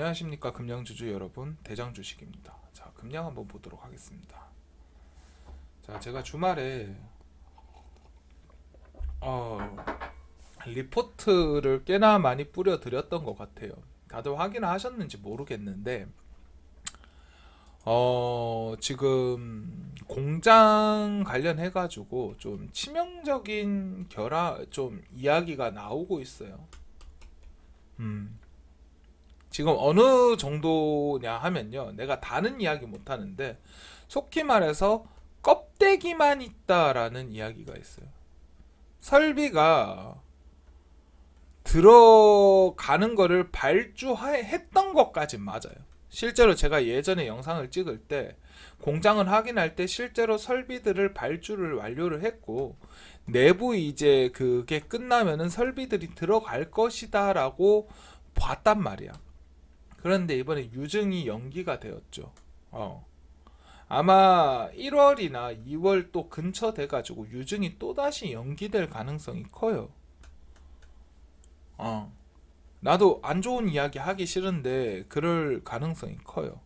안녕하십니까 금양주주 여러분 대장주식입니다. 자 금양 한번 보도록 하겠습니다. 자 제가 주말에 어 리포트를 꽤나 많이 뿌려 드렸던 것 같아요. 다들 확인하셨는지 모르겠는데 어 지금 공장 관련해 가지고 좀 치명적인 결함 좀 이야기가 나오고 있어요. 음. 지금 어느 정도냐 하면요. 내가 다는 이야기 못 하는데 속히 말해서 껍데기만 있다라는 이야기가 있어요. 설비가 들어가는 거를 발주했던 것까지 맞아요. 실제로 제가 예전에 영상을 찍을 때 공장을 확인할 때 실제로 설비들을 발주를 완료를 했고 내부 이제 그게 끝나면은 설비들이 들어갈 것이다라고 봤단 말이야. 그런데 이번에 유증이 연기가 되었죠. 어. 아마 1월이나 2월 또 근처 돼가지고 유증이 또다시 연기될 가능성이 커요. 어. 나도 안 좋은 이야기 하기 싫은데 그럴 가능성이 커요.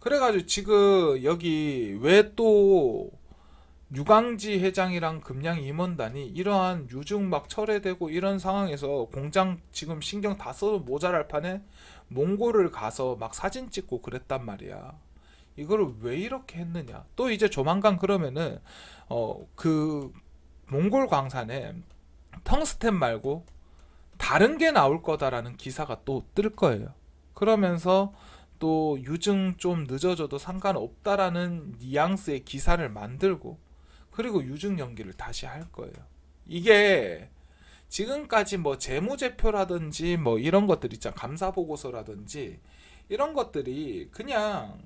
그래가지고 지금 여기 왜 또 유광지 회장이랑 금양 임원단이 이러한 유증 막 철회되고 이런 상황에서 공장 지금 신경 다 써도 모자랄 판에 몽골을 가서 막 사진 찍고 그랬단 말이야. 이거를 왜 이렇게 했느냐? 또 이제 조만간 그러면은 어 그 몽골 광산에 텅스텐 말고 다른 게 나올 거다라는 기사가 또 뜰 거예요. 그러면서 또 유증 좀 늦어져도 상관없다라는 뉘앙스의 기사를 만들고 그리고 유증 연기를 다시 할 거예요. 이게 지금까지 뭐 재무제표라든지 뭐 이런 것들 있잖아. 감사 보고서라든지 이런 것들이 그냥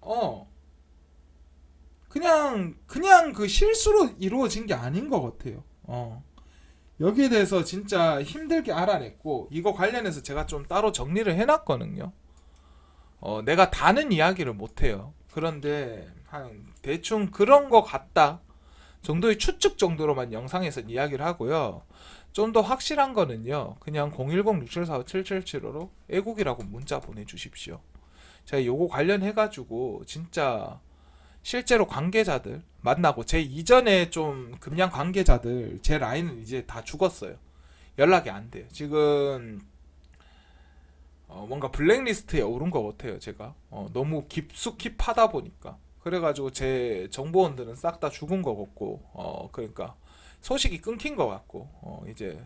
어 그냥 그냥 그 실수로 이루어진 게 아닌 것 같아요. 어. 여기에 대해서 진짜 힘들게 알아냈고 이거 관련해서 제가 좀 따로 정리를 해놨거든요. 어, 내가 다는 이야기를 못해요. 그런데 한 대충 그런 거 같다 정도의 추측 정도로만 영상에서 이야기를 하고요. 좀 더 확실한 거는요. 그냥 010-6745-7775로 애국이라고 문자 보내주십시오. 제가 요거 관련해가지고 진짜 실제로 관계자들 만나고 제 이전에 좀 금양 관계자들 제 라인은 이제 다 죽었어요. 연락이 안 돼요. 지금 어, 뭔가 블랙리스트에 오른 것 같아요. 제가 어, 너무 깊숙이 파다 보니까 그래가지고 제 정보원들은 싹 다 죽은 것 같고 어 그러니까 소식이 끊긴 것 같고 어 이제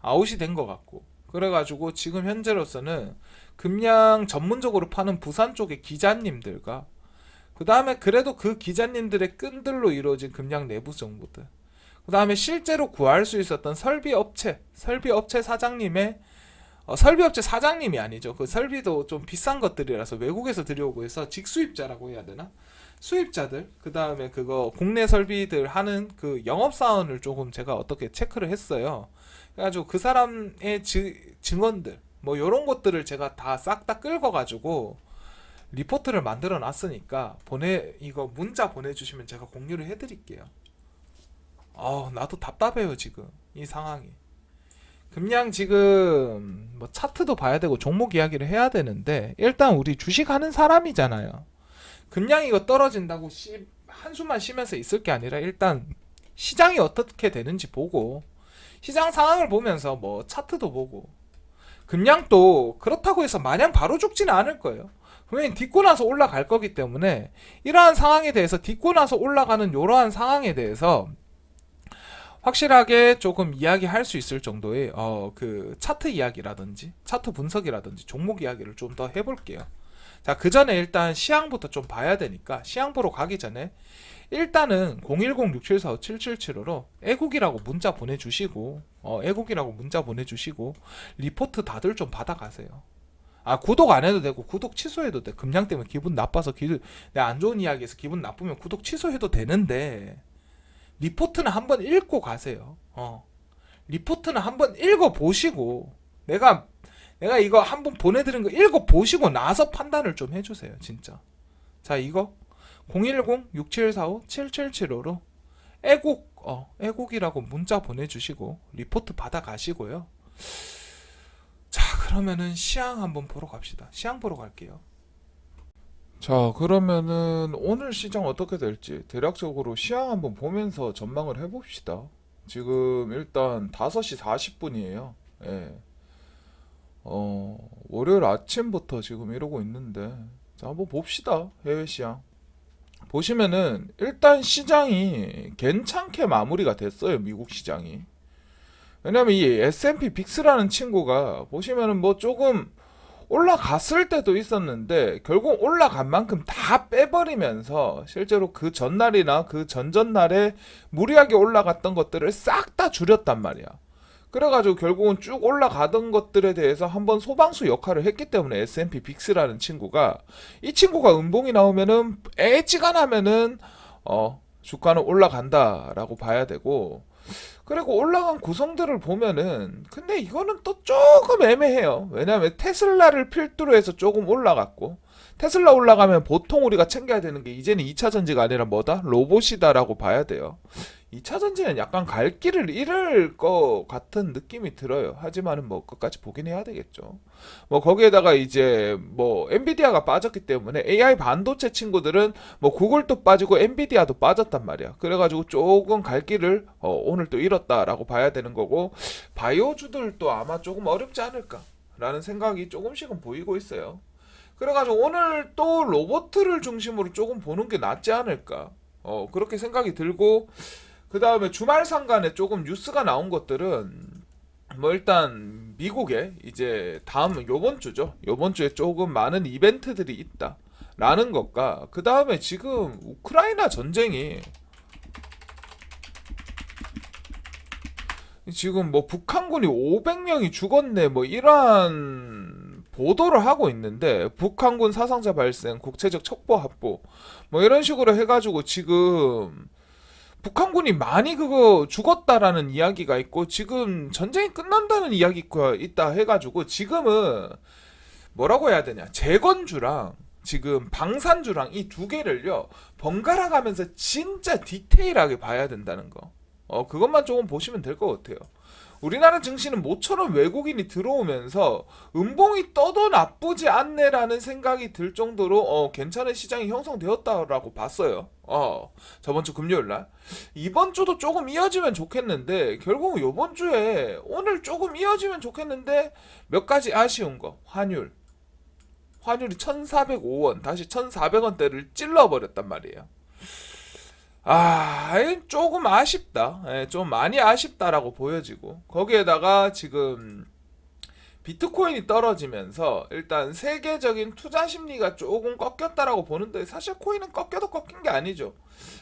아웃이 된 것 같고 그래가지고 지금 현재로서는 금양 전문적으로 파는 부산 쪽의 기자님들과 그 다음에 그래도 그 기자님들의 끈들로 이루어진 금양 내부 정보들 그 다음에 실제로 구할 수 있었던 설비 업체 설비 업체 사장님의 어, 설비업체 사장님이 아니죠. 그 설비도 좀 비싼 것들이라서 외국에서 들여오고 해서 직수입자라고 해야 되나? 수입자들 그 다음에 그거 국내 설비들 하는 그 영업 사원을 조금 제가 어떻게 체크를 했어요. 그래가지고 그 사람의 지, 증언들 뭐 이런 것들을 제가 다 싹 다 끌어가지고 리포트를 만들어 놨으니까 보내 이거 문자 보내주시면 제가 공유를 해드릴게요. 아 나도 답답해요 지금 이 상황이. 금양 지금 뭐 차트도 봐야 되고 종목 이야기를 해야 되는데 일단 우리 주식하는 사람이잖아요. 금양 이거 떨어진다고 씨, 한숨만 쉬면서 있을 게 아니라 일단 시장이 어떻게 되는지 보고 시장 상황을 보면서 뭐 차트도 보고 금양 또 그렇다고 해서 마냥 바로 죽지는 않을 거예요. 분명히 딛고 나서 올라갈 거기 때문에 이러한 상황에 대해서 딛고 나서 올라가는 이러한 상황에 대해서 확실하게 조금 이야기할 수 있을 정도의 어 그 차트 이야기라든지 차트 분석이라든지 종목 이야기를 좀 더 해볼게요. 자, 그 전에 일단 시향부터 좀 봐야 되니까 시향 보러 가기 전에 일단은 010-6745-7775로 애국이라고 문자 보내주시고 어, 애국이라고 문자 보내주시고 리포트 다들 좀 받아가세요. 아 구독 안 해도 되고 구독 취소해도 돼. 금양 때문에 기분 나빠서 기, 내가 안 좋은 이야기해서 기분 나쁘면 구독 취소해도 되는데 리포트는 한번 읽고 가세요. 어. 리포트는 한번 읽어 보시고 내가 내가 이거 한번 보내드린 거 읽어 보시고 나서 판단을 좀 해주세요. 진짜. 자 이거 010-6745-7775로 애국 어 애국이라고 문자 보내주시고 리포트 받아 가시고요. 자 그러면은 시향 한번 보러 갑시다. 시향 보러 갈게요. 자, 그러면은 오늘 시장 어떻게 될지 대략적으로 시향 한번 보면서 전망을 해봅시다. 지금 일단 5시 40분이에요. 예. 어, 월요일 아침부터 지금 이러고 있는데, 자, 한번 봅시다. 해외 시장. 보시면은 일단 시장이 괜찮게 마무리가 됐어요. 미국 시장이. 왜냐면 이 S&P 빅스라는 친구가 보시면은 뭐 조금 올라갔을 때도 있었는데 결국 올라간 만큼 다 빼버리면서 실제로 그 전날이나 그 전전날에 무리하게 올라갔던 것들을 싹 다 줄였단 말이야. 그래가지고 결국은 쭉 올라가던 것들에 대해서 한번 소방수 역할을 했기 때문에 S&P 빅스라는 친구가 이 친구가 음봉이 나오면은 애지간하면은 어 주가는 올라간다라고 봐야 되고 그리고 올라간 구성들을 보면은 근데 이거는 또 조금 애매해요. 왜냐하면 테슬라를 필두로 해서 조금 올라갔고 테슬라 올라가면 보통 우리가 챙겨야 되는 게 이제는 2차 전지가 아니라 뭐다? 로봇이다라고 봐야 돼요. 2차 전지는 약간 갈 길을 잃을 것 같은 느낌이 들어요. 하지만은 뭐 끝까지 보긴 해야 되겠죠. 뭐 거기에다가 이제 뭐 엔비디아가 빠졌기 때문에 AI 반도체 친구들은 뭐 구글도 빠지고 엔비디아도 빠졌단 말이야. 그래가지고 조금 갈 길을 어, 오늘 또 잃었다라고 봐야 되는 거고 바이오주들도 아마 조금 어렵지 않을까라는 생각이 조금씩은 보이고 있어요. 그래가지고 오늘 또 로봇을 중심으로 조금 보는 게 낫지 않을까. 어, 그렇게 생각이 들고, 그 다음에 주말 상간에 조금 뉴스가 나온 것들은, 뭐 일단, 미국에 이제 다음, 요번 주죠. 요번 주에 조금 많은 이벤트들이 있다. 라는 것과, 그 다음에 지금 우크라이나 전쟁이, 지금 뭐 북한군이 500명이 죽었네, 뭐 이러한 보도를 하고 있는데 북한군 사상자 발생, 국제적 첩보 합보 뭐 이런 식으로 해가지고 지금 북한군이 많이 그거 죽었다라는 이야기가 있고 지금 전쟁이 끝난다는 이야기가 있다 해가지고 지금은 뭐라고 해야 되냐 재건주랑 지금 방산주랑 이 두 개를요 번갈아 가면서 진짜 디테일하게 봐야 된다는 거. 어 그것만 조금 보시면 될 것 같아요. 우리나라 증시는 모처럼 외국인이 들어오면서 음봉이 떠도 나쁘지 않네라는 생각이 들 정도로 어, 괜찮은 시장이 형성되었다라고 봤어요. 어, 저번 주 금요일 날. 이번 주도 조금 이어지면 좋겠는데 결국은 이번 주에 오늘 조금 이어지면 좋겠는데 몇 가지 아쉬운 거. 환율. 환율이 1,405원, 다시 1,400원대를 찔러버렸단 말이에요. 아, 조금 아쉽다. 예, 좀 많이 아쉽다라고 보여지고 거기에다가 지금 비트코인이 떨어지면서 일단 세계적인 투자 심리가 조금 꺾였다라고 보는데 사실 코인은 꺾여도 꺾인 게 아니죠.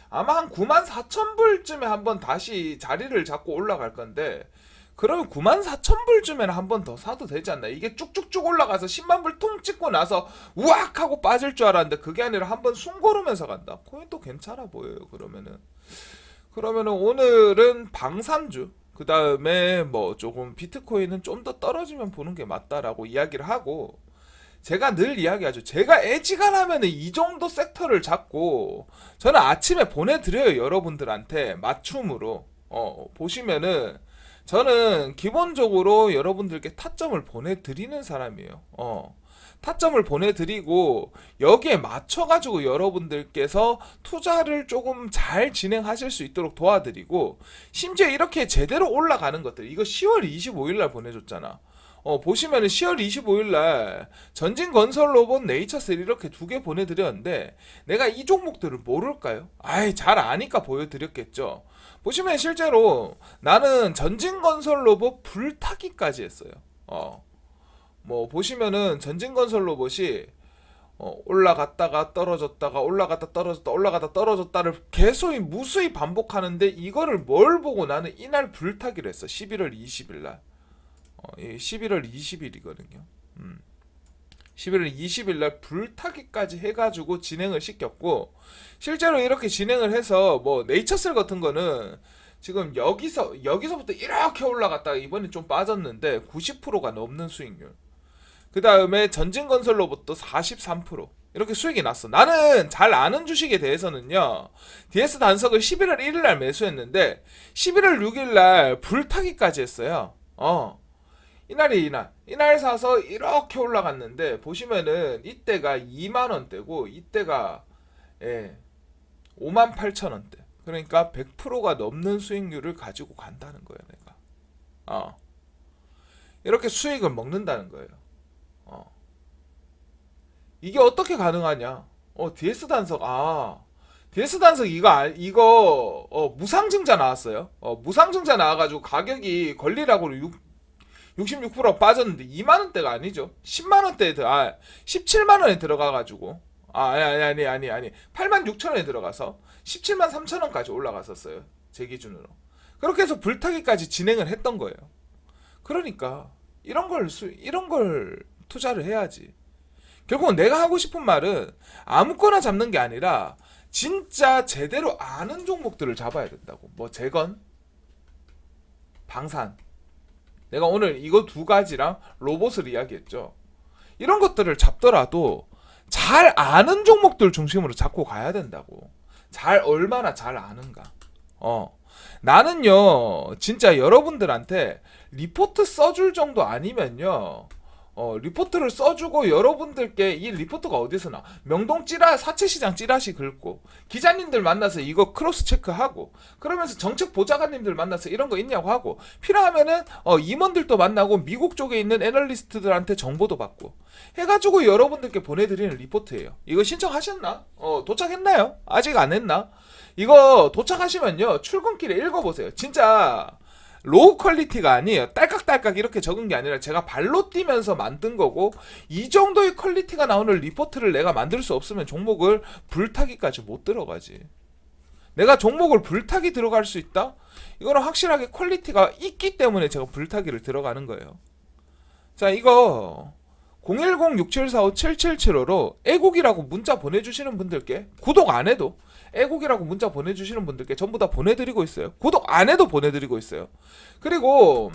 아마 한 9만 4천 불쯤에 한번 다시 자리를 잡고 올라갈 건데 그러면 9만 4천 불쯤에는 한번 더 사도 되지 않나? 이게 쭉쭉쭉 올라가서 10만 불 통 찍고 나서 우악 하고 빠질 줄 알았는데 그게 아니라 한 번 숨 고르면서 간다. 코인도 괜찮아 보여요. 그러면은 그러면은 오늘은 방산주 그 다음에 뭐 조금 비트코인은 좀 더 떨어지면 보는 게 맞다라고 이야기를 하고 제가 늘 이야기하죠. 제가 애지간하면은 이 정도 섹터를 잡고 저는 아침에 보내드려요. 여러분들한테 맞춤으로 어 보시면은 저는 기본적으로 여러분들께 타점을 보내드리는 사람이에요. 어. 타점을 보내드리고 여기에 맞춰가지고 여러분들께서 투자를 조금 잘 진행하실 수 있도록 도와드리고 심지어 이렇게 제대로 올라가는 것들 이거 10월 25일 날 보내줬잖아. 어, 보시면은 10월 25일 날 전진 건설 로봇 네이처셀 이렇게 두 개 보내드렸는데 내가 이 종목들을 모를까요? 아이 잘 아니까 보여드렸겠죠. 보시면 실제로 나는 전진건설 로봇 불타기까지 했어요. 어. 뭐 보시면은 전진건설 로봇이 어, 올라갔다가 떨어졌다가 올라갔다 떨어졌다 올라갔다 떨어졌다를 계속 무수히 반복하는데 이거를 뭘 보고 나는 이날 불타기를 했어. 11월 20일 날. 어, 이 11월 20일이거든요. 음. 11월 20일 날 불타기까지 해가지고 진행을 시켰고 실제로 이렇게 진행을 해서 뭐 네이처셀 같은 거는 지금 여기서 여기서부터 이렇게 올라갔다가 이번에 좀 빠졌는데 90%가 넘는 수익률. 그 다음에 전진건설 로봇도 43% 이렇게 수익이 났어. 나는 잘 아는 주식에 대해서는요. DS 단석을 11월 1일 날 매수했는데 11월 6일 날 불타기까지 했어요. 어. 이날이 이날. 이날 사서 이렇게 올라갔는데 보시면은 이때가 2만 원대고 이때가 예 5만 8천 원대. 그러니까 100%가 넘는 수익률을 가지고 간다는 거예요 내가. 어. 이렇게 수익을 먹는다는 거예요. 어. 이게 어떻게 가능하냐? 어 DS 단석 아. DS 단석 이거 알- 이거 어 무상증자 나왔어요. 어 무상증자 나와가지고 가격이 권리락으로 6 66% 빠졌는데 2만 원대가 아니죠. 10만 원대에 들 아, 17만 원에 들어가 가지고 아, 아니 아니 아니 아니 아니 8만 6천 원에 들어가서 17만 3천 원까지 올라갔었어요. 제 기준으로. 그렇게 해서 불타기까지 진행을 했던 거예요. 그러니까 이런 걸 수, 이런 걸 투자를 해야지. 결국은 내가 하고 싶은 말은 아무거나 잡는 게 아니라 진짜 제대로 아는 종목들을 잡아야 된다고. 뭐 재건, 방산, 내가 오늘 이거 두 가지랑 로봇을 이야기했죠. 이런 것들을 잡더라도 잘 아는 종목들 중심으로 잡고 가야 된다고. 잘 얼마나 잘 아는가. 어. 나는요, 진짜 여러분들한테 리포트 써줄 정도 아니면요, 어, 리포트를 써주고 여러분들께 이 리포트가 어디서 나? 명동 찌라, 사채시장 찌라시 긁고, 기자님들 만나서 이거 크로스 체크하고, 그러면서 정책 보좌관님들 만나서 이런 거 있냐고 하고, 필요하면은, 어, 임원들도 만나고, 미국 쪽에 있는 애널리스트들한테 정보도 받고, 해가지고 여러분들께 보내드리는 리포트예요. 이거 신청하셨나? 어, 도착했나요? 아직 안 했나? 이거 도착하시면요, 출근길에 읽어보세요. 진짜, 로우 퀄리티가 아니에요. 딸깍딸깍 이렇게 적은 게 아니라 제가 발로 뛰면서 만든 거고 이 정도의 퀄리티가 나오는 리포트를 내가 만들 수 없으면 종목을 불타기까지 못 들어가지. 내가 종목을 불타기 들어갈 수 있다? 이거는 확실하게 퀄리티가 있기 때문에 제가 불타기를 들어가는 거예요. 자, 이거 010-6745-7775로 애국이라고 문자 보내주시는 분들께 구독 안 해도 애국이라고 문자 보내주시는 분들께 전부 다 보내드리고 있어요. 구독 안 해도 보내드리고 있어요. 그리고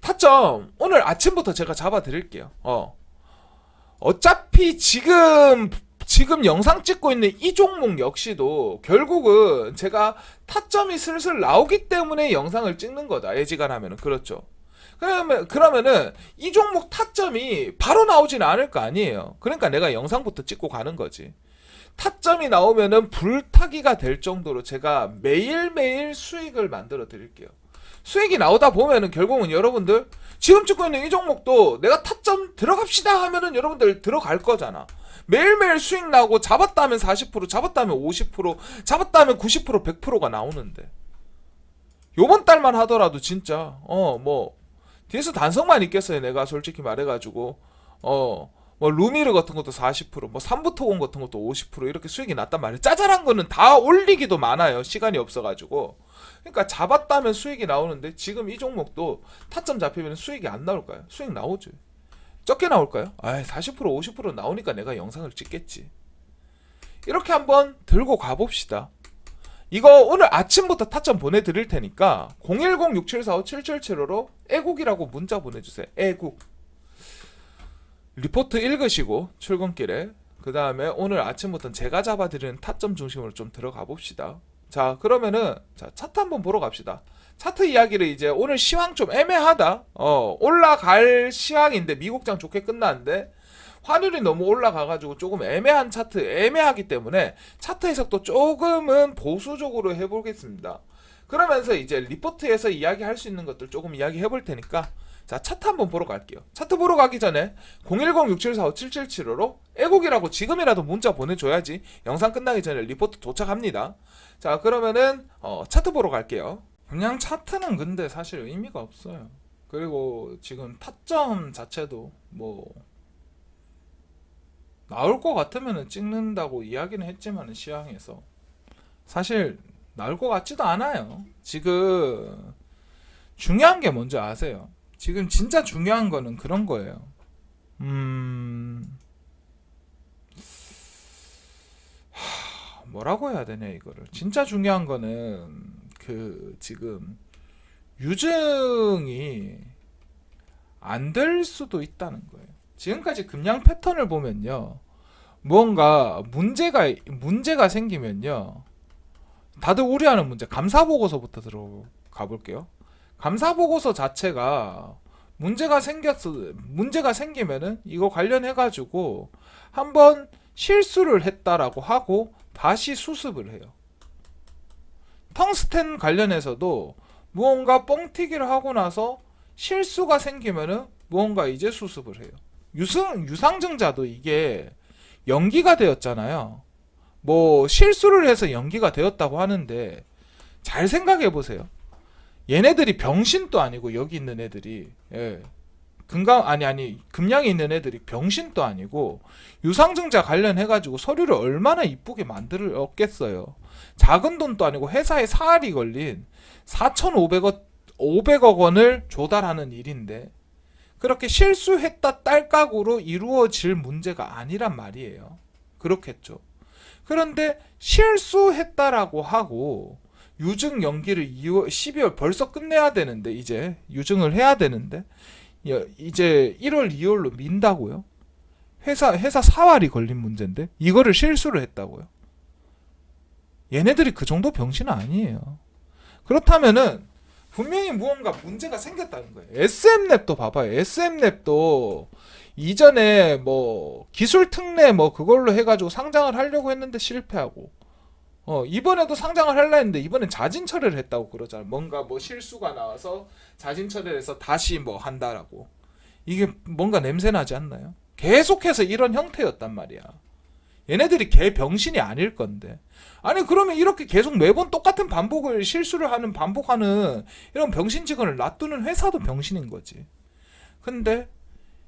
타점 오늘 아침부터 제가 잡아드릴게요. 어. 어차피 지금 지금 영상 찍고 있는 이 종목 역시도 결국은 제가 타점이 슬슬 나오기 때문에 영상을 찍는 거다. 애지간하면은 그렇죠. 그러면 그러면은 이 종목 타점이 바로 나오지는 않을 거 아니에요. 그러니까 내가 영상부터 찍고 가는 거지. 타점이 나오면은 불타기가 될 정도로 제가 매일매일 수익을 만들어 드릴게요. 수익이 나오다 보면은 결국은 여러분들 지금 찍고 있는 이 종목도 내가 타점 들어갑시다 하면은 여러분들 들어갈 거잖아. 매일매일 수익 나고 잡았다 하면 40%, 잡았다 하면 50%, 잡았다 하면 90%, 100%가 나오는데. 요번 달만 하더라도 진짜 어 뭐 뒤에서 단성만 있겠어요. 내가 솔직히 말해가지고 어. 뭐 루미르 같은 것도 40%, 뭐 삼부토공 같은 것도 50% 이렇게 수익이 났단 말이에요. 짜잘한 거는 다 올리기도 많아요. 시간이 없어가지고. 그러니까 잡았다면 수익이 나오는데 지금 이 종목도 타점 잡히면 수익이 안 나올까요? 수익 나오죠. 적게 나올까요? 아, 40% 50% 나오니까 내가 영상을 찍겠지. 이렇게 한번 들고 가봅시다. 이거 오늘 아침부터 타점 보내드릴 테니까 010-6745-7775로 애국이라고 문자 보내주세요. 애국. 리포트 읽으시고 출근길에 그 다음에 오늘 아침부터 제가 잡아드리는 타점 중심으로 좀 들어가 봅시다. 자 그러면은 자 차트 한번 보러 갑시다. 차트 이야기를 이제 오늘 시황 좀 애매하다. 어 올라갈 시황인데 미국장 좋게 끝났는데 환율이 너무 올라가가지고 조금 애매한 차트 애매하기 때문에 차트 해석도 조금은 보수적으로 해보겠습니다. 그러면서 이제 리포트에서 이야기할 수 있는 것들 조금 이야기해 볼 테니까 자 차트 한번 보러 갈게요. 차트 보러 가기 전에 010-6745-7775로 애국이라고 지금이라도 문자 보내줘야지 영상 끝나기 전에 리포트 도착합니다. 자 그러면은 어, 차트 보러 갈게요. 그냥 차트는 근데 사실 의미가 없어요. 그리고 지금 타점 자체도 뭐 나올 것 같으면 찍는다고 이야기는 했지만 시황에서 사실 나올 것 같지도 않아요. 지금 중요한 게 뭔지 아세요? 지금 진짜 중요한 거는 그런 거예요. 음, 하, 뭐라고 해야 되냐 이거를. 진짜 중요한 거는 그 지금 유증이 안 될 수도 있다는 거예요. 지금까지 금양 패턴을 보면요. 무언가 문제가 문제가 생기면요. 다들 우려하는 문제 감사 보고서부터 들어가 볼게요. 감사 보고서 자체가 문제가 생겼어 문제가 생기면은 이거 관련해 가지고 한번 실수를 했다라고 하고 다시 수습을 해요. 텅스텐 관련해서도 무언가 뻥튀기를 하고 나서 실수가 생기면은 무언가 이제 수습을 해요. 유승 유상증자도 이게 연기가 되었잖아요. 뭐 실수를 해서 연기가 되었다고 하는데 잘 생각해 보세요. 얘네들이 병신도 아니고 여기 있는 애들이 예. 금강 아니 아니 금양에 있는 애들이 병신도 아니고 유상증자 관련해 가지고 서류를 얼마나 이쁘게 만들었겠어요. 작은 돈도 아니고 회사에 사활이 걸린 4,500억 500억 원을 조달하는 일인데 그렇게 실수했다 딸깍으로 이루어질 문제가 아니란 말이에요. 그렇겠죠. 그런데 실수했다라고 하고 유증 연기를 2월 12월 벌써 끝내야 되는데 이제 유증을 해야 되는데 여- 이제 1월 2월로 민다고요? 회사 회사 사활이 걸린 문제인데 이거를 실수를 했다고요? 얘네들이 그 정도 병신은 아니에요. 그렇다면은 분명히 무언가 문제가 생겼다는 거예요. SM랩도 봐봐요. SM랩도 이전에 뭐 기술 특례 뭐 그걸로 해가지고 상장을 하려고 했는데 실패하고 어 이번에도 상장을 하려 했는데 이번엔 자진 처리를 했다고 그러잖아요. 뭔가 뭐 실수가 나와서 자진 처리를 해서 다시 뭐 한다라고 이게 뭔가 냄새 나지 않나요? 계속해서 이런 형태였단 말이야. 얘네들이 개 병신이 아닐 건데. 아니 그러면 이렇게 계속 매번 똑같은 반복을 실수를 하는 반복하는 이런 병신 직원을 놔두는 회사도 병신인 거지. 근데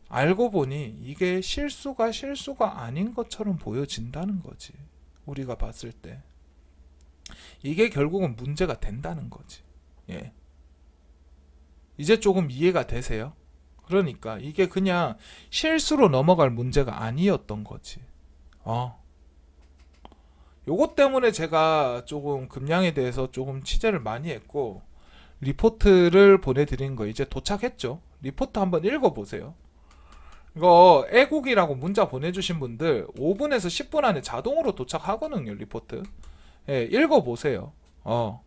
알고 보니 이게 실수가 실수가 아닌 것처럼 보여진다는 거지. 우리가 봤을 때. 이게 결국은 문제가 된다는 거지. 예. 이제 조금 이해가 되세요? 그러니까 이게 그냥 실수로 넘어갈 문제가 아니었던 거지. 어. 요것 때문에 제가 조금 금양에 대해서 조금 취재를 많이 했고 리포트를 보내드린 거 이제 도착했죠. 리포트 한번 읽어보세요. 이거 애국이라고 문자 보내주신 분들 5분에서 10분 안에 자동으로 도착하거든요. 리포트. 예, 읽어보세요. 어.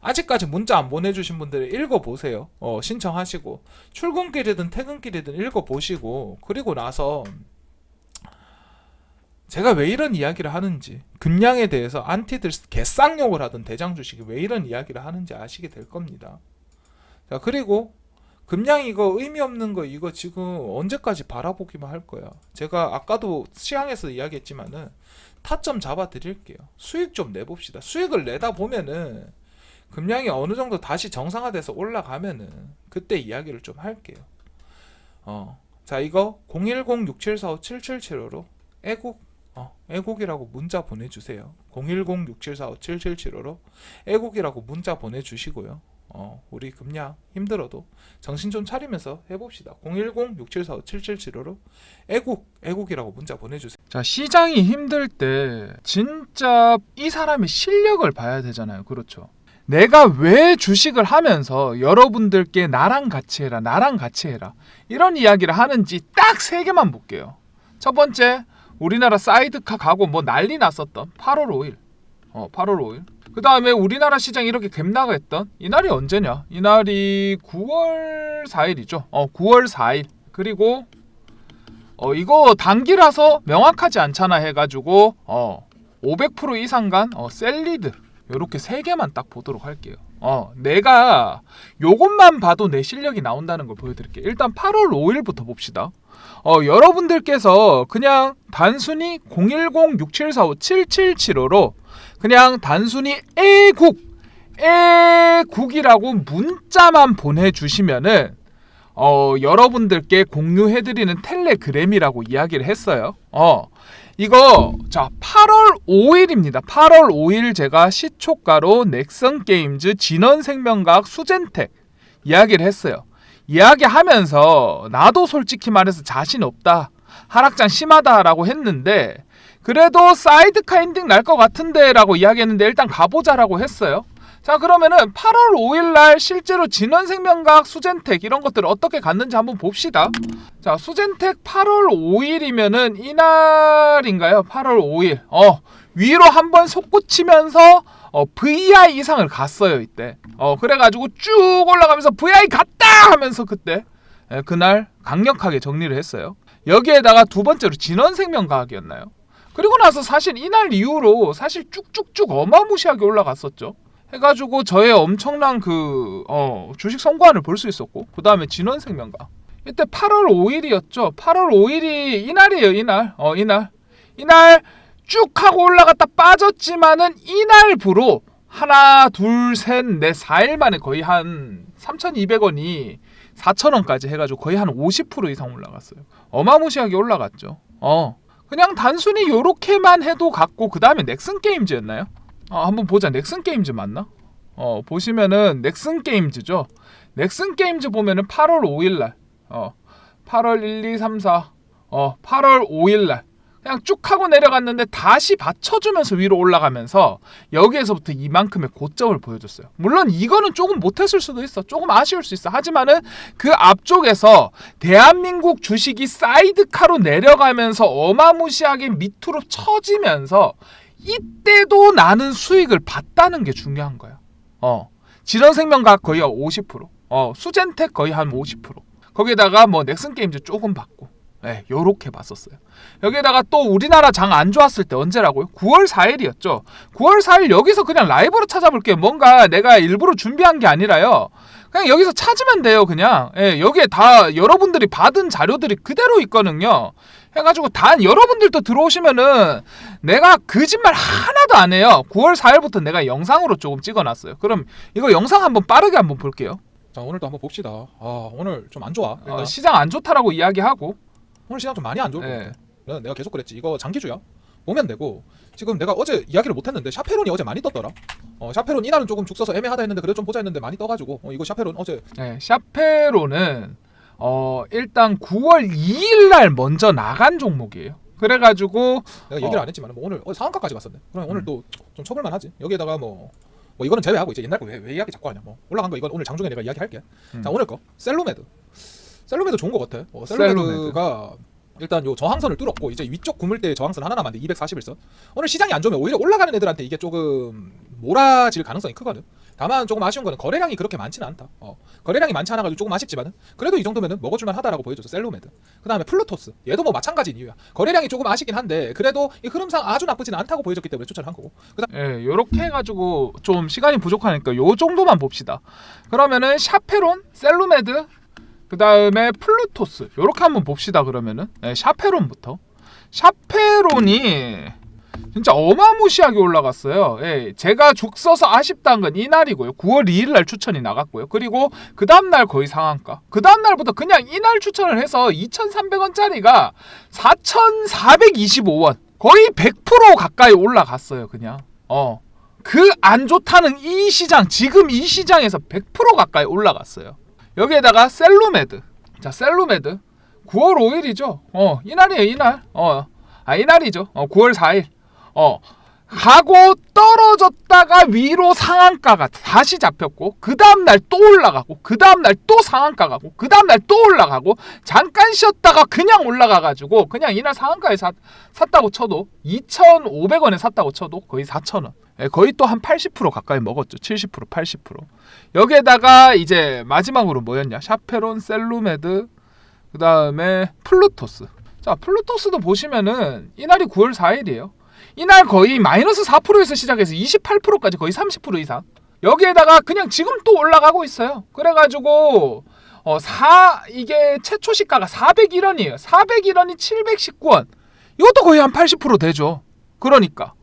아직까지 문자 안 보내주신 분들 읽어보세요. 어, 신청하시고 출근길이든 퇴근길이든 읽어보시고 그리고 나서 제가 왜 이런 이야기를 하는지 금양에 대해서 안티들 개쌍욕을 하던 대장 주식이 왜 이런 이야기를 하는지 아시게 될 겁니다. 자 그리고 금양 이거 의미 없는 거 이거 지금 언제까지 바라보기만 할 거야. 제가 아까도 시향에서 이야기했지만은 타점 잡아 드릴게요. 수익 좀 내봅시다. 수익을 내다 보면은 금양이 어느 정도 다시 정상화돼서 올라가면은 그때 이야기를 좀 할게요. 어. 자, 이거 010-6745-7775로 애국 어, 애국이라고 문자 보내 주세요. 010-6745-7775로 애국이라고 문자 보내 주시고요. 어, 우리 금양 힘들어도 정신 좀 차리면서 해봅시다. 010-6745-7775로 애국, 애국이라고 문자 보내주세요. 자, 시장이 힘들 때 진짜 이 사람의 실력을 봐야 되잖아요. 그렇죠. 내가 왜 주식을 하면서 여러분들께 나랑 같이 해라, 나랑 같이 해라 이런 이야기를 하는지 딱 세 개만 볼게요. 첫 번째, 우리나라 사이드카 가고 뭐 난리 났었던 8월 5일. 어, 8월 5일. 그 다음에 우리나라 시장 이렇게 갭나가 했던 이날이 언제냐? 이날이 9월 4일이죠. 어, 9월 4일. 그리고 어, 이거 단기라서 명확하지 않잖아 해가지고 어, 500% 이상 간 어, 셀리드 요렇게 세 개만 딱 보도록 할게요. 어, 내가 요것만 봐도 내 실력이 나온다는 걸 보여드릴게요. 일단 8월 5일부터 봅시다. 어, 여러분들께서 그냥 단순히 010-6745-7775로 그냥 단순히 애국, 애국이라고 문자만 보내주시면은 어, 여러분들께 공유해드리는 텔레그램이라고 이야기를 했어요. 어, 이거 자 8월 5일입니다. 8월 5일 제가 시초가로 넥슨 게임즈 진원생명과학 수젠텍 이야기를 했어요. 이야기하면서 나도 솔직히 말해서 자신 없다. 하락장 심하다라고 했는데 그래도 사이드카 엔딩 날 것 같은데 라고 이야기했는데 일단 가보자라고 했어요. 자 그러면은 8월 5일 날 실제로 진원생명과학 수젠텍 이런 것들을 어떻게 갔는지 한번 봅시다. 자 수젠텍 8월 5일이면은 이날인가요? 8월 5일. 어 위로 한번 솟구치면서 어, VI 이상을 갔어요 이때. 어 그래가지고 쭉 올라가면서 VI 갔다 하면서 그때 예, 그날 강력하게 정리를 했어요. 여기에다가 두 번째로 진원생명과학이었나요? 그리고 나서 사실 이날 이후로 사실 쭉쭉쭉 어마무시하게 올라갔었죠. 해가지고 저의 엄청난 그 어, 주식 성과를 볼 수 있었고 그 다음에 진원생명과 이때 8월 5일이었죠. 8월 5일이 이날이에요. 이날 어 이날 이날 쭉 하고 올라갔다 빠졌지만은 이날부로 하나 둘 셋 넷 4일 만에 거의 한 3,200원이 4,000원까지 해가지고 거의 한 50% 이상 올라갔어요. 어마무시하게 올라갔죠. 어 그냥 단순히 요렇게만 해도 갔고 그 다음에 넥슨 게임즈였나요? 어, 한번 보자. 넥슨 게임즈 맞나? 어, 보시면은 넥슨 게임즈죠. 넥슨 게임즈 보면은 8월 5일 날. 어. 8월 1, 2, 3, 4. 어, 8월 5일 날. 그냥 쭉 하고 내려갔는데 다시 받쳐주면서 위로 올라가면서 여기에서부터 이만큼의 고점을 보여줬어요. 물론 이거는 조금 못했을 수도 있어. 조금 아쉬울 수 있어. 하지만은 그 앞쪽에서 대한민국 주식이 사이드카로 내려가면서 어마무시하게 밑으로 처지면서 이때도 나는 수익을 봤다는 게 중요한 거야. 어. 지런생명과학 거의 50%. 어, 수젠텍 거의 한 50%. 거기다가 뭐 넥슨 게임즈 조금 받고. 네, 요렇게 봤었어요. 여기에다가 또 우리나라 장 안 좋았을 때 언제라고요? 9월 4일이었죠. 9월 4일 여기서 그냥 라이브로 찾아볼게요. 뭔가 내가 일부러 준비한 게 아니라요. 그냥 여기서 찾으면 돼요. 그냥 예, 여기에 다 여러분들이 받은 자료들이 그대로 있거든요. 해가지고 단 여러분들도 들어오시면은 내가 거짓말 하나도 안 해요. 9월 4일부터 내가 영상으로 조금 찍어놨어요. 그럼 이거 영상 한번 빠르게 한번 볼게요. 자 오늘도 한번 봅시다. 아 오늘 좀 안 좋아. 어, 시장 안 좋다라고 이야기하고 오늘 시장 좀 많이 안 좋을 것 예. 같아. 내가- 내가 계속 그랬지. 이거 장기주야. 보면 되고 지금 내가 어제 이야기를 못했는데 샤페론이 어제 많이 떴더라. 어 샤페론 이날은 조금 죽 써서 애매하다 했는데 그래도 좀 보자 했는데 많이 떠가지고 어, 이거 샤페론 어제 네, 샤페로는 어, 일단 9월 2일 날 먼저 나간 종목이에요. 그래가지고 내가 얘기를 어. 안 했지만 뭐 오늘 어, 상한가까지 갔었네. 그럼 오늘 음. 또좀 쳐볼만 하지. 여기에다가 뭐. 뭐 이거는 제외하고 이제 옛날 거왜 왜 이야기 자꾸 하냐 뭐 올라간 거 이건 오늘 장중에 내가 이야기할게 음. 자 오늘 거 셀로메드 셀로메드 좋은 거 같아 어, 셀로메드. 셀로메드가 일단 요 저항선을 뚫었고 이제 위쪽 구물대 저항선 하나 남았는데 241선. 오늘 시장이 안 좋으면 오히려 올라가는 애들한테 이게 조금 몰아질 가능성이 크거든. 다만 조금 아쉬운 거는 거래량이 그렇게 많지는 않다. 어, 거래량이 많지 않아 가지고 조금 아쉽지만은 그래도 이 정도면은 먹어줄만 하다라고 보여줘서 셀로메드. 그 다음에 플루토스. 얘도 뭐 마찬가지인 이유야. 거래량이 조금 아쉽긴 한데 그래도 이 흐름상 아주 나쁘진 않다고 보여줬기 때문에 추천한 거고. 그 예, 요렇게 해가지고 좀 시간이 부족하니까 요 정도만 봅시다. 그러면은 샤페론, 셀루메드, 그 다음에 플루토스 요렇게 한번 봅시다. 그러면은 예, 샤페론부터 샤페론이 진짜 어마무시하게 올라갔어요. 예, 제가 죽 써서 아쉽다는 건 이날이고요. 9월 2일 날 추천이 나갔고요. 그리고 그 다음 날 거의 상한가. 그 다음 날부터 그냥 이날 추천을 해서 2,300원짜리가 4,425원. 거의 100% 가까이 올라갔어요, 그냥. 어. 그 안 좋다는 이 시장, 지금 이 시장에서 100% 가까이 올라갔어요. 여기에다가 셀루메드. 자, 셀루메드. 9월 5일이죠. 어, 이날이에요, 이날. 어. 아, 이날이죠. 어, 9월 4일. 어. 가고 떨어졌다가 위로 상한가가 다시 잡혔고 그 다음 날 또 올라가고 그 다음 날 또 상한가 가고 그 다음 날 또 올라가고 잠깐 쉬었다가 그냥 올라가 가지고 그냥 이날 상한가에 샀, 샀다고 쳐도 2,500원에 샀다고 쳐도 거의 4,000원. 예, 거의 또 한 80% 가까이 먹었죠. 70% 80%. 여기에다가 이제 마지막으로 뭐였냐? 샤페론, 셀루메드, 그 다음에 플루토스. 자, 플루토스도 보시면은 이날이 9월 4일이에요. 이날 거의 마이너스 4%에서 시작해서 28%까지 거의 30% 이상. 여기에다가 그냥 지금 또 올라가고 있어요. 그래가지고 어, 사 이게 최초 시가가 401원이에요. 401원이 719원. 이것도 거의 한 80% 되죠. 그러니까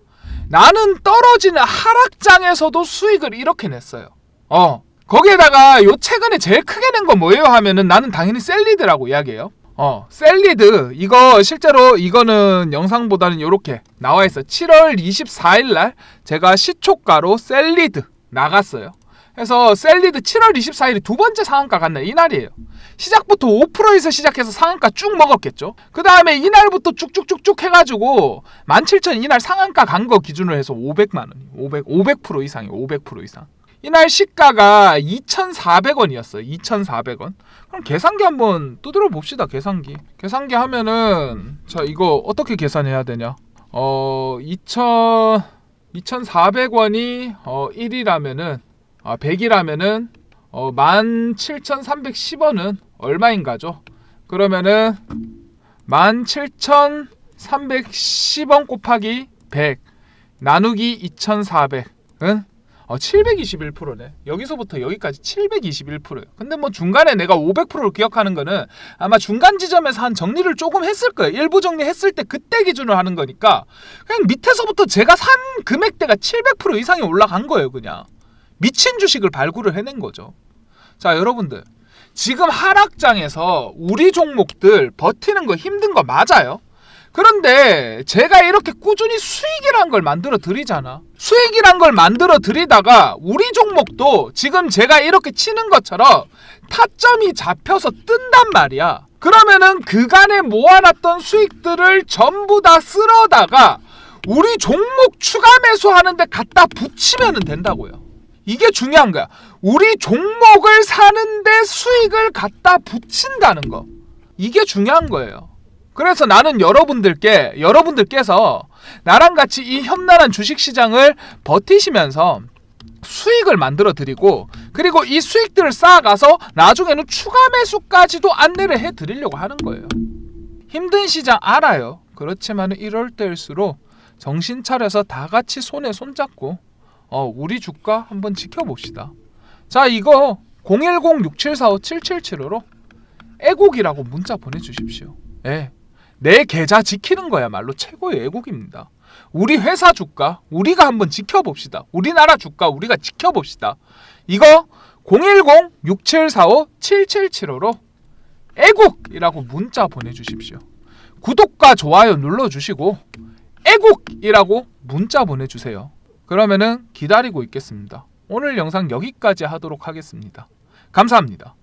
나는 떨어지는 하락장에서도 수익을 이렇게 냈어요. 어. 거기에다가 요 최근에 제일 크게 낸 건 뭐예요 하면은 나는 당연히 셀리드라고 이야기해요. 어, 셀리드 이거 실제로 이거는 영상보다는 이렇게 나와 있어. 7월 24일 날 제가 시초가로 셀리드 나갔어요. 그래서 셀리드 7월 24일이 두 번째 상한가 갔네 이날이에요. 시작부터 5%에서 시작해서 상한가 쭉 먹었겠죠. 그 다음에 이날부터 쭉쭉쭉쭉 해가지고 17,000 이날 상한가 간 거 기준으로 해서 500만 원이 500 500% 이상이에요. 500% 이상. 이날 시가가 2,400원이었어요. 2,400원. 그럼 계산기 한번 두드려 봅시다. 계산기. 계산기 하면은 자 이거 어떻게 계산해야 되냐? 어 2,000 2,400원이 어 1이라면은 아 100이라면은 어 17,310원은 얼마인가죠? 그러면은 17,310원 곱하기 100 나누기 2,400은 어, 721%네. 여기서부터 여기까지 721%예요. 근데 뭐 중간에 내가 500%를 기억하는 거는 아마 중간 지점에서 한 정리를 조금 했을 거예요. 일부 정리했을 때 그때 기준으로 하는 거니까 그냥 밑에서부터 제가 산 금액대가 700% 이상이 올라간 거예요, 그냥. 미친 주식을 발굴을 해낸 거죠. 자, 여러분들. 지금 하락장에서 우리 종목들 버티는 거 힘든 거 맞아요. 그런데 제가 이렇게 꾸준히 수익이란 걸 만들어 드리잖아. 수익이란 걸 만들어 드리다가 우리 종목도 지금 제가 이렇게 치는 것처럼 타점이 잡혀서 뜬단 말이야. 그러면은 그간에 모아놨던 수익들을 전부 다 쓸어다가 우리 종목 추가 매수하는데 갖다 붙이면 된다고요. 이게 중요한 거야. 우리 종목을 사는데 수익을 갖다 붙인다는 거. 이게 중요한 거예요. 그래서 나는 여러분들께 여러분들께서 나랑 같이 이 험난한 주식 시장을 버티시면서 수익을 만들어 드리고 그리고 이 수익들을 쌓아가서 나중에는 추가 매수까지도 안내를 해 드리려고 하는 거예요. 힘든 시장 알아요. 그렇지만 이럴 때일수록 정신 차려서 다 같이 손에 손잡고 어, 우리 주가 한번 지켜봅시다. 자, 이거 010-6745-7775로 애국이라고 문자 보내주십시오. 예. 내 계좌 지키는 거야말로 최고의 애국입니다. 우리 회사 주가 우리가 한번 지켜봅시다. 우리나라 주가 우리가 지켜봅시다. 이거 010-6745-7775로 애국이라고 문자 보내주십시오. 구독과 좋아요 눌러주시고 애국이라고 문자 보내주세요. 그러면은 기다리고 있겠습니다. 오늘 영상 여기까지 하도록 하겠습니다. 감사합니다.